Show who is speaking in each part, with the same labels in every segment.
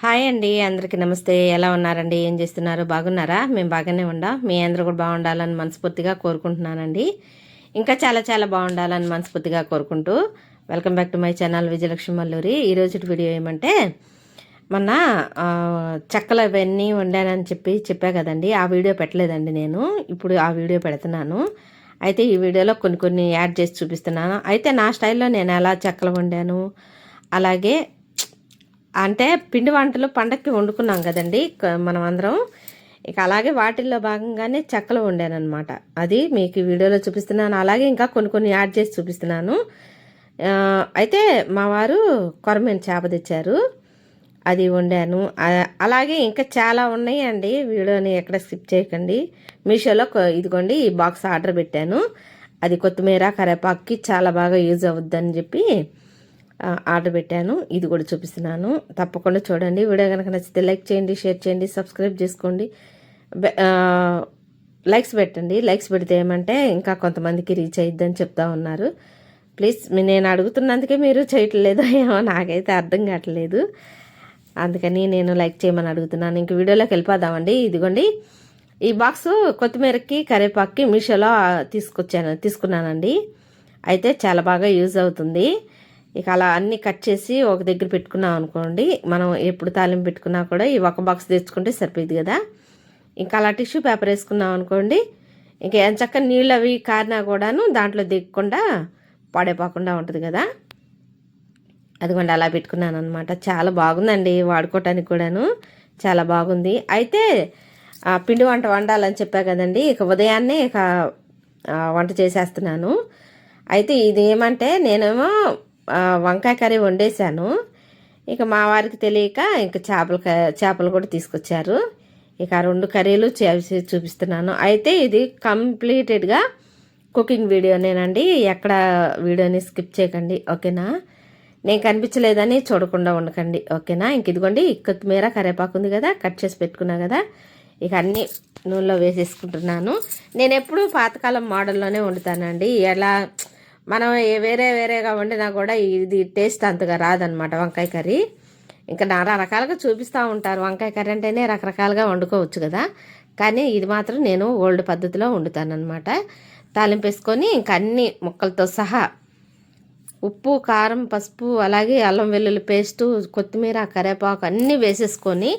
Speaker 1: Hi అండి అందరికీ నమస్తే. ఎలా ఉన్నారండి? ఏం చేస్తున్నారు? బాగున్నారా? మేము బాగానే ఉండా. మీ అందరూ కూడా బాగుండాలని మనస్ఫూర్తిగా కోరుకుంటున్నానండి. ఇంకా చాలా చాలా బాగుండాలని మనస్ఫూర్తిగా కోరుకుంటూ welcome back to my channel Vijayalakshmi Malluri. ఈరోజు వీడియో ఏమంటే మొన్న చెక్కలు అవన్నీ వండానని చెప్పి చెప్పా కదండి. ఆ వీడియో పెట్టలేదండి నేను. ఇప్పుడు ఆ వీడియో పెడుతున్నాను. అయితే ఈ వీడియోలో కొన్ని కొన్ని యాడ్ చేసి చూపిస్తున్నాను. అయితే నా స్టైల్లో నేను ఎలా చెక్కలు వండాను అలాగే అంటే పిండి వంటలు పండక్కి వండుకున్నాం కదండి మనం అందరం. ఇక అలాగే వాటిల్లో భాగంగానే చెక్కలు వండానమాట అది మీకు వీడియోలో చూపిస్తున్నాను. అలాగే ఇంకా కొన్ని కొన్ని యాడ్ చేసి చూపిస్తున్నాను. అయితే మా వారు కొరమేను చేప తెచ్చారు. అది వండాను. అలాగే ఇంకా చాలా ఉన్నాయండి. వీడియోని ఎక్కడ స్కిప్ చేయకండి. మీషోలో ఇదిగోండి ఈ బాక్స్ ఆర్డర్ పెట్టాను. అది కొత్తిమీర కరేపాకుకి చాలా బాగా యూజ్ అవుద్దని చెప్పి ఆర్డర్ పెట్టాను. ఇది కూడా చూపిస్తున్నాను. తప్పకుండా చూడండి. వీడియో కనుక నచ్చితే లైక్ చేయండి షేర్ చేయండి సబ్స్క్రైబ్ చేసుకోండి. లైక్స్ పెట్టండి. లైక్స్ పెడితే ఏమంటే ఇంకా కొంతమందికి రీచ్ అయ్యిద్దని చెప్తా ఉన్నారు. ప్లీజ్ నేను అడుగుతున్నందుకే మీరు చేయట్లేదు. ఏమో నాకైతే అర్థం కావట్లేదు. అందుకని నేను లైక్ చేయమని అడుగుతున్నాను. ఇంక వీడియోలోకి వెళ్ళిపోదామండి. ఇదిగోండి. ఈ బాక్స్ కొత్తిమీరకి కరివేపాకుకి మీషోలో తీసుకొచ్చాను తీసుకున్నానండి. అయితే చాలా బాగా యూజ్ అవుతుంది. ఇక అలా అన్నీ కట్ చేసి ఒక దగ్గర పెట్టుకున్నాం అనుకోండి మనం ఎప్పుడు తాలింపు పెట్టుకున్నా కూడా ఈ ఒక బాక్స్ తెచ్చుకుంటే సరిపోయింది కదా. ఇంకా అలా టిష్యూ పేపర్ వేసుకున్నాం అనుకోండి ఇంకా ఎంచక్క నీళ్ళు అవి కారినా కూడాను దాంట్లో దిగకుండా పాడైపోకుండా ఉంటుంది కదా. అదిగోండి అలా పెట్టుకున్నాను అనమాట చాలా బాగుందండి వాడుకోవటానికి కూడాను. చాలా బాగుంది. అయితే పిండి వంట వండాలని చెప్పా కదండి ఇక ఉదయాన్నే ఇక వంట చేసేస్తున్నాను. అయితే ఇది ఏమంటే నేనేమో వంకాయ కర్రీ వండేశాను. ఇక మా వారికి తెలియక ఇంకా చేపల క- చేపలు కూడా తీసుకొచ్చారు. ఇక ఆ రెండు కర్రీలు చేసి చూపిస్తున్నాను. అయితే ఇది కంప్లీటెడ్గా కుకింగ్ వీడియోనేనండి. ఎక్కడ వీడియోని స్కిప్ చేయకండి ఓకేనా? నేను కనిపించలేదని చూడకుండా ఉండకండి ఓకేనా? ఇంక ఇదిగోండి ఈ కొత్తిమీర కరేపాకు ఉంది కదా కట్ చేసి పెట్టుకున్నా కదా. ఇక అన్నీ నూనెలో వేసేసుకుంటున్నాను. నేను ఎప్పుడూ పాతకాలం మోడల్లోనే వండుతానండి. ఎలా మనం వేరే వేరేగా వండినా కూడా ఇది టేస్ట్ అంతగా రాదనమాట వంకాయ కర్రీ. ఇంకా నానా రకాలుగా చూపిస్తూ ఉంటారు. వంకాయ కర్రీ అంటేనే రకరకాలుగా వండుకోవచ్చు కదా. కానీ ఇది మాత్రం నేను ఓల్డ్ పద్ధతిలో వండుతానమాట తాలింపు వేసుకొని ఇంకా అన్ని ముక్కలతో సహా ఉప్పు కారం పసుపు అలాగే అల్లం వెల్లుల్లి పేస్టు కొత్తిమీర కరివేపాకు అన్నీ వేసేసుకొని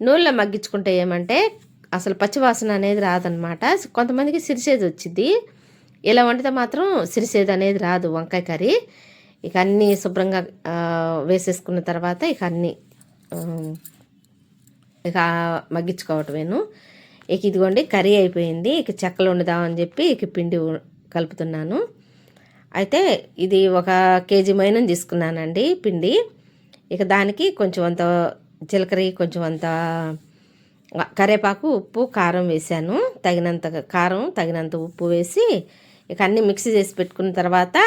Speaker 1: నూనెలో మగ్గించుకుంటే ఏమంటే అసలు పచ్చివాసన అనేది రాదనమాట కొంతమందికి సిరిసేది వచ్చింది ఇలా వండితే మాత్రం సిరిసేది అనేది రాదు వంకాయ కర్రీ. ఇక అన్నీ శుభ్రంగా వేసేసుకున్న తర్వాత ఇక అన్నీ ఇక మగ్గించుకోవటమేను. ఇక ఇదిగోండి కర్రీ అయిపోయింది. ఇక చెక్కలు వండుదామని చెప్పి ఇక పిండి కలుపుతున్నాను. అయితే ఇది ఒక కేజీ మైనం తీసుకున్నానండి పిండి. ఇక దానికి కొంచెం అంత జీలకర్ర కొంచెం అంత కరేపాకు ఉప్పు కారం వేసాను తగినంత కారం తగినంత ఉప్పు వేసి ఇక అన్నీ మిక్సీ చేసి పెట్టుకున్న తర్వాత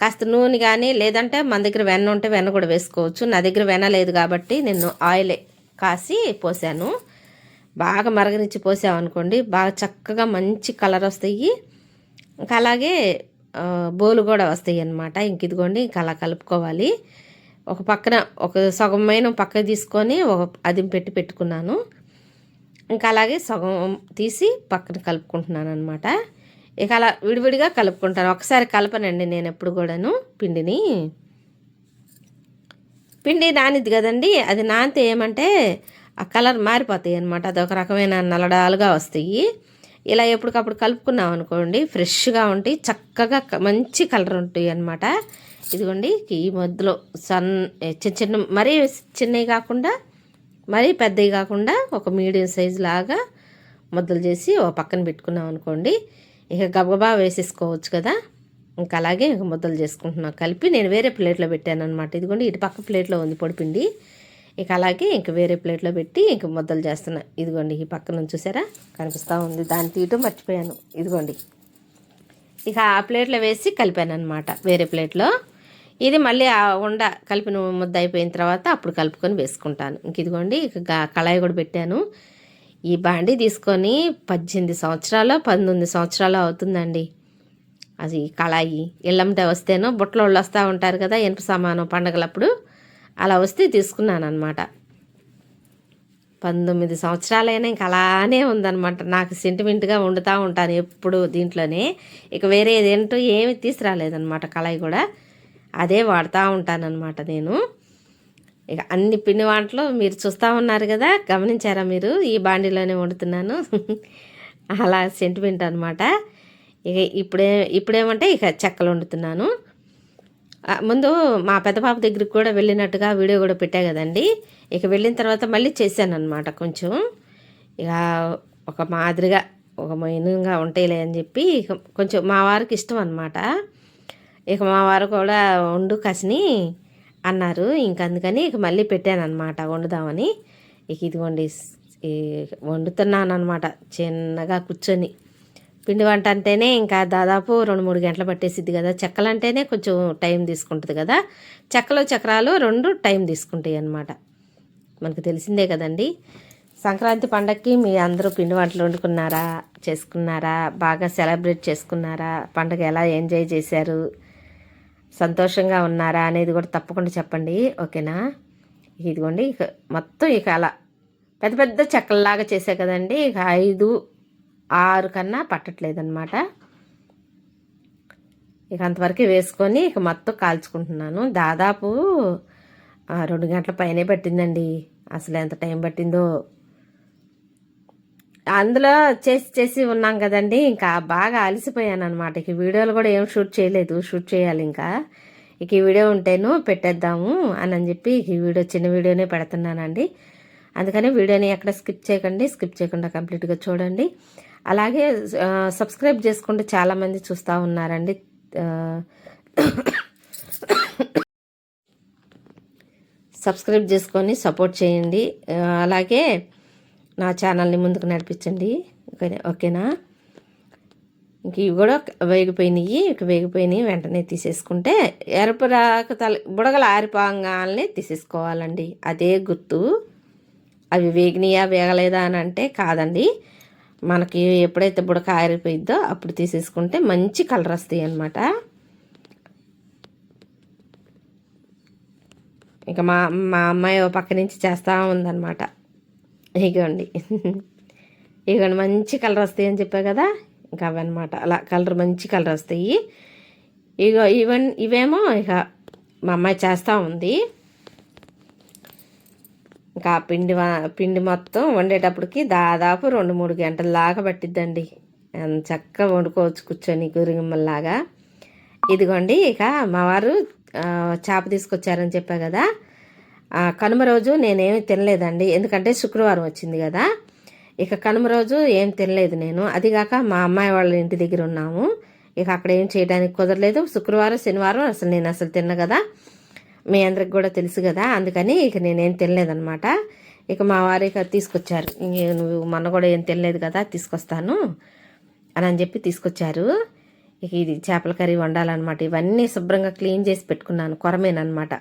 Speaker 1: కాస్త నూనె కానీ లేదంటే మన దగ్గర వెన్న ఉంటే వెన్న కూడా వేసుకోవచ్చు. నా దగ్గర వెన్న లేదు కాబట్టి నేను ఆయిల్ కాసి పోసాను. బాగా మరగనిచ్చి పోసామనుకోండి బాగా చక్కగా మంచి కలర్ వస్తాయి. ఇంకా అలాగే బోలు కూడా వస్తాయి అన్నమాట. ఇంక ఇదిగోండి ఇంకా అలా కలుపుకోవాలి. ఒక పక్కన ఒక సగమైన పక్క తీసుకొని ఒక అది పెట్టి పెట్టుకున్నాను. ఇంకా అలాగే సగం తీసి పక్కన కలుపుకుంటున్నాను అనమాట ఇక అలా విడివిడిగా కలుపుకుంటాను. ఒకసారి కలపనండి నేను ఎప్పుడు కూడాను పిండిని. పిండి నానిద్ది కదండి అది నానితే ఏమంటే ఆ కలర్ మారిపోతాయి అనమాట అదొక రకమైన నల్లడాలుగా వస్తాయి. ఇలా ఎప్పటికప్పుడు కలుపుకున్నాం అనుకోండి ఫ్రెష్గా ఉంటాయి చక్కగా మంచి కలర్ ఉంటాయి అనమాట ఇదిగోండి ఈ మధ్యలో సన్ చిన్న చిన్న మరీ చిన్నవి కాకుండా మరీ పెద్దవి కాకుండా ఒక మీడియం సైజ్ లాగా ముద్దలు చేసి ఒక పక్కన పెట్టుకున్నాం అనుకోండి ఇక గబగబా వేసేసుకోవచ్చు కదా. ఇంకా అలాగే ఇంక ముద్దలు చేసుకుంటున్నాను కలిపి నేను వేరే ప్లేట్లో పెట్టాను అనమాట ఇదిగోండి ఇటు పక్క ప్లేట్లో ఉంది పొడిపిండి. ఇక అలాగే ఇంక వేరే ప్లేట్లో పెట్టి ఇంక ముద్దలు చేస్తున్నా. ఇదిగోండి ఈ పక్కన చూసారా? కనిపిస్తూ ఉంది. దాన్ని తీయటం మర్చిపోయాను. ఇదిగోండి. ఇక ఆ ప్లేట్లో వేసి కలిపాను అనమాట వేరే ప్లేట్లో. ఇది మళ్ళీ ఆ ఉండ కలిపిన ముద్ద అయిపోయిన తర్వాత అప్పుడు కలుపుకొని వేసుకుంటాను. ఇంక ఇదిగోండి ఇక కళాయి కూడా పెట్టాను. ఈ బాండి తీసుకొని పద్దెనిమిది సంవత్సరాలు పంతొమ్మిది సంవత్సరాలు అవుతుందండి. అది కళాయి. ఇళ్ళంటే వస్తేనో బుట్టలో వాళ్ళు వస్తూ ఉంటారు కదా ఇనుప సమానం పండగలప్పుడు అలా వస్తే తీసుకున్నాను అనమాట పంతొమ్మిది సంవత్సరాలైనా ఇంకా అలానే ఉందన్నమాట. నాకు సెంటిమెంట్గా వండుతూ ఉంటాను ఎప్పుడు దీంట్లోనే. ఇక వేరే ఏదేంటో ఏమి తీసుకురాలేదనమాట కళాయి కూడా. అదే వాడుతూ ఉంటానన్నమాట నేను. ఇక అన్ని పిండి వంటలు మీరు చూస్తూ ఉన్నారు కదా గమనించారా మీరు? ఈ బాండీలోనే వండుతున్నాను. అలా సెంటిమెంట్ అనమాట ఇక ఇప్పుడే ఇప్పుడేమంటే ఇక చెక్కలు వండుతున్నాను. ముందు మా పెద్ద పాప దగ్గరికి కూడా వెళ్ళినట్టుగా వీడియో కూడా పెట్టా కదండి. ఇక వెళ్ళిన తర్వాత మళ్ళీ చేశాను అనమాట కొంచెం. ఇక ఒక మాదిరిగా ఒక మైనంగా ఉంటాయిలే అని చెప్పి ఇక కొంచెం మా వారికి ఇష్టం అనమాట ఇక మా వారు కూడా వండు కసిని అన్నారు. ఇంక అందుకని ఇక మళ్ళీ పెట్టాను అనమాట వండుదామని. ఇక ఇదిగోండి వండుతున్నాను అనమాట చిన్నగా కూర్చొని. పిండి వంట అంటేనే ఇంకా దాదాపు రెండు మూడు గంటలు పట్టేసిద్ది కదా. చెక్కలు అంటేనే కొంచెం టైం తీసుకుంటుంది కదా. చెక్కలు చక్రాలు రెండు టైం తీసుకుంటాయి అన్నమాట. మనకు తెలిసిందే కదండి. సంక్రాంతి పండగకి మీ అందరూ పిండి వంటలు వండుకున్నారా చేసుకున్నారా బాగా సెలబ్రేట్ చేసుకున్నారా పండగ ఎలా ఎంజాయ్ చేశారు సంతోషంగా ఉన్నారా అనేది కూడా తప్పకుండా చెప్పండి ఓకేనా? ఇదిగోండి ఇక మొత్తం ఇక అలా పెద్ద పెద్ద చెక్కల్లాగా చేసే కదండి ఇక ఐదు ఆరు కన్నా పట్టట్లేదన్నమాట. ఇక అంతవరకు వేసుకొని ఇక మొత్తం కాల్చుకుంటున్నాను. దాదాపు ఆ, రెండు గంటల పైనే పట్టిందండి. అసలు ఎంత టైం పట్టిందో అందులో చేసి చేసి ఉన్నాం కదండి. ఇంకా బాగా అలసిపోయాను అనమాట ఇక వీడియోలు కూడా ఏం షూట్ చేయలేదు. షూట్ చేయాలి ఇంకా. ఇక ఈ వీడియో ఉంటేను పెట్టేద్దాము అని అని చెప్పి ఈ వీడియో చిన్న వీడియోనే పెడుతున్నానండి. అందుకని వీడియోని ఎక్కడ స్కిప్ చేయకండి. స్కిప్ చేయకుండా కంప్లీట్గా చూడండి. అలాగే సబ్స్క్రైబ్ చేసుకుంటే చాలామంది చూస్తూ ఉన్నారండి. సబ్స్క్రైబ్ చేసుకొని సపోర్ట్ చేయండి. అలాగే నా ఛానల్ని ముందుకు నడిపించండి. ఓకే ఓకేనా? ఇంక ఇవి కూడా వేగిపోయినాయి. ఇక వేగిపోయినాయి. వెంటనే తీసేసుకుంటే ఎరుపు రాక తల బుడగలు ఆరిపోగానే తీసేసుకోవాలండి. అదే గుర్తు. అవి వేగినాయా వేగలేదా అని అంటే కాదండి. మనకి ఎప్పుడైతే బుడక ఆరిపోయిద్దో అప్పుడు తీసేసుకుంటే మంచి కలర్ వస్తాయి అన్నమాట. ఇంకా మా మా అమ్మాయి ఓ పక్క నుంచి చేస్తూ ఉందన్నమాట. ఇగోండి. ఇగోండి మంచి కలర్ వస్తాయి అని చెప్పా కదా? ఇంకా అవన్నమాట. అలా కలర్ మంచి కలర్ వస్తాయి. ఇగో ఇవన్ ఇవేమో ఇక మా అమ్మాయి చేస్తూ ఉంది. ఇంకా పిండి పిండి మొత్తం వండేటప్పటికి దాదాపు రెండు మూడు గంటల దాకా పట్టిద్దండి. చక్కగా వండుకోవచ్చు కూర్చొని గురిగిమ్మల్లాగా. ఇదిగోండి ఇక మా వారు చేప తీసుకొచ్చారని చెప్పా కదా? కనుమ రోజు నేనేమి తినలేదండి. ఎందుకంటే శుక్రవారం వచ్చింది కదా. ఇక కనుమ రోజు ఏం తినలేదు నేను. అదిగాక మా అమ్మాయి వాళ్ళ ఇంటి దగ్గర ఉన్నాము. ఇక అక్కడ ఏం చేయడానికి కుదరలేదు. శుక్రవారం శనివారం అసలు నేను అసలు తిన్న కదా. మీ అందరికి కూడా తెలుసు కదా. అందుకని ఇక నేనేం తినలేదనమాట ఇక మా వారు ఇక తీసుకొచ్చారు. నేను నువ్వు మొన్న కూడా ఏం తినలేదు కదా తీసుకొస్తాను అని అని చెప్పి తీసుకొచ్చారు. ఇక ఇది చేపల కర్రీ వండాలన్నమాట. ఇవన్నీ శుభ్రంగా క్లీన్ చేసి పెట్టుకున్నాను. కొరమేనమాట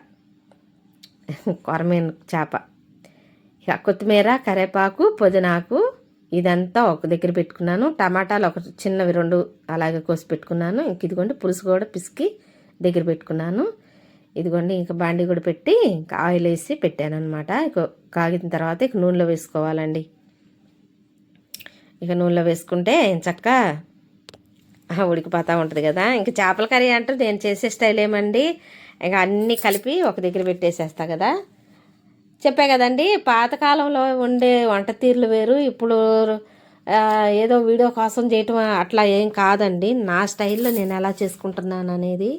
Speaker 1: కొరమేను చేప. ఇక కొత్తిమీర కరివేపాకు పుదీనాకు ఇదంతా ఒక దగ్గర పెట్టుకున్నాను. టమాటాలు ఒక చిన్నవి రెండు అలాగే కోసి పెట్టుకున్నాను. ఇంక ఇదిగోండి పులుసు కూడా పిసికి దగ్గర పెట్టుకున్నాను. ఇదిగోండి ఇంకా బాండి కూడా పెట్టి ఇంకా ఆయిల్ వేసి పెట్టాను అనమాట ఇక కాగిన తర్వాత ఇక నూనెలో వేసుకోవాలండి. ఇక నూనెలో వేసుకుంటే చక్క ఉడికిపోతూ ఉంటుంది కదా. ఇంకా చేపల కర్రీ అంటే నేను చేసే స్టైల్ ఏమండి ఇక అన్నీ కలిపి ఒక దగ్గర పెట్టేసేస్తా కదా. చెప్పా కదండి పాతకాలంలో ఉండే వంట తీరులు వేరు. ఇప్పుడు ఏదో వీడియో కోసం చేయటం అట్లా ఏం కాదండి. నా స్టైల్లో నేను ఎలా చేసుకుంటున్నాను అనేది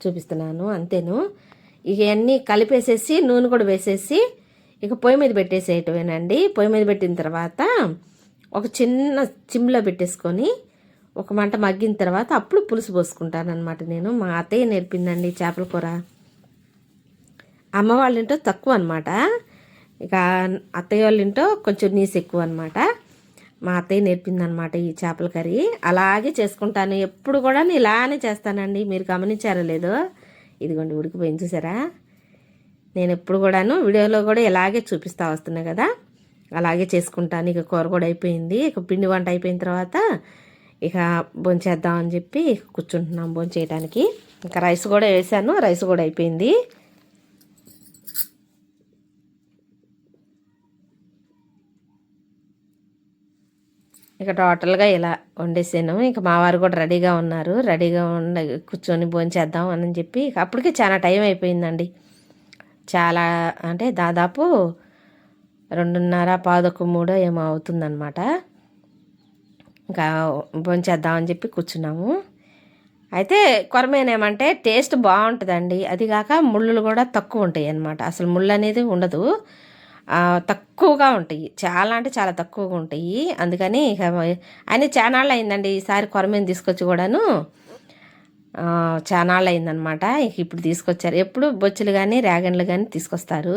Speaker 1: చూపిస్తున్నాను అంతేను. ఇవన్నీ కలిపేసేసి నూనె కూడా వేసేసి ఇక పొయ్యి మీద పెట్టేసేయటమేనండి. పొయ్యి మీద పెట్టిన తర్వాత ఒక చిన్న చిమ్లో పెట్టేసుకొని ఒక మంట మగ్గిన తర్వాత అప్పుడు పులుసు పోసుకుంటాను అనమాట నేను. మా అత్తయ్య నేర్పిందండి చేపల కూర. అమ్మ వాళ్ళ తక్కువ అనమాట ఇక అత్తయ్య వాళ్ళ కొంచెం నీసు ఎక్కువ అనమాట మా అత్తయ్య నేర్పిందనమాట ఈ చేపల కర్రీ. అలాగే చేసుకుంటాను. ఎప్పుడు కూడా నేను ఇలానే చేస్తానండి. మీరు గమనించారో లేదో. ఇదిగోండి ఉడికిపోయింది చూసారా? నేను ఎప్పుడు కూడాను వీడియోలో కూడా ఇలాగే చూపిస్తా వస్తున్నా కదా. అలాగే చేసుకుంటాను. ఇక కూర కూడా అయిపోయింది. ఇక పిండి వంట అయిపోయిన తర్వాత ఇక భోంచేద్దామని చెప్పి కూర్చుంటున్నాం భోంచేయడానికి ఇంకా రైస్ కూడా వేసాను రైస్ కూడా అయిపోయింది. ఇక టోటల్గా ఇలా వండేసాను. ఇంకా మా వారు కూడా రెడీగా ఉన్నారు. రెడీగా ఉండ కూర్చొని భోంచేద్దాం అని చెప్పి అప్పటికే చాలా టైం అయిపోయిందండి. చాలా అంటే దాదాపు రెండున్నర పాదొక మూడో ఏమో అవుతుందన్నమాట. ఇంకా భోంచేద్దామని చెప్పి కూర్చున్నాము. అయితే కొరమేను ఏమంటే టేస్ట్ బాగుంటుందండి. అది కాక ముళ్ళులు కూడా తక్కువ ఉంటాయి అన్నమాట. అసలు ముళ్ళు అనేది ఉండదు. తక్కువగా ఉంటాయి. చాలా అంటే చాలా తక్కువగా ఉంటాయి. అందుకని ఇక ఆయన చానాళ్ళు అయిందండి ఈసారి కొరమేను తీసుకొచ్చి కూడాను. చానాళ్ళు అయిందనమాట ఇక ఇప్పుడు తీసుకొచ్చారు. ఎప్పుడు బొచ్చులు కానీ రేగన్లు కానీ తీసుకొస్తారు.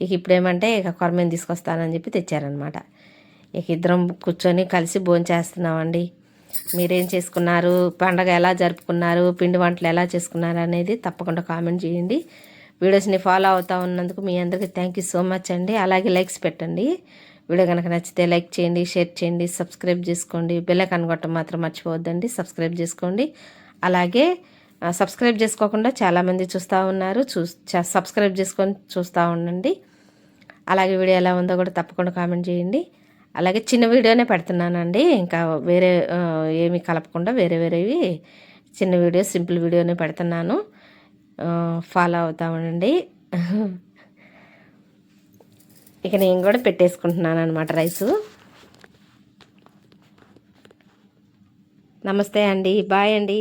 Speaker 1: ఇక ఇప్పుడు ఏమంటే ఇక కొరమేను తీసుకొస్తానని చెప్పి తెచ్చారనమాట ఇక ఇద్దరం కూర్చొని కలిసి భోంచేస్తున్నామండి మీరేం చేసుకున్నారు? పండగ ఎలా జరుపుకున్నారు? పిండి వంటలు ఎలా చేసుకున్నారు అనేది తప్పకుండా కామెంట్ చేయండి. వీడియోస్ని ఫాలో అవుతా ఉన్నందుకు మీ అందరికీ థ్యాంక్ యూ సో మచ్ అండి. అలాగే లైక్స్ పెట్టండి. వీడియో కనుక నచ్చితే లైక్ చేయండి షేర్ చేయండి సబ్స్క్రైబ్ చేసుకోండి. బెల్ కనుగొట్టం మాత్రం మర్చిపోవద్దండి. సబ్స్క్రైబ్ చేసుకోండి. అలాగే సబ్స్క్రైబ్ చేసుకోకుండా చాలామంది చూస్తూ ఉన్నారు. చూ సబ్స్క్రైబ్ చేసుకొని చూస్తూ ఉండండి. అలాగే వీడియో ఎలా ఉందో కూడా తప్పకుండా కామెంట్ చేయండి. అలాగే చిన్న వీడియోనే పెడుతున్నానండి. ఇంకా వేరే ఏమి కలపకుండా వేరే వేరేవి చిన్న వీడియో సింపుల్ వీడియోనే పెడుతున్నాను. ఫాలో అవుతా ఇక నేను కూడా పెట్టేసుకుంటున్నాను అనమాట రైసు. నమస్తే అండి. బాయ్ అండి.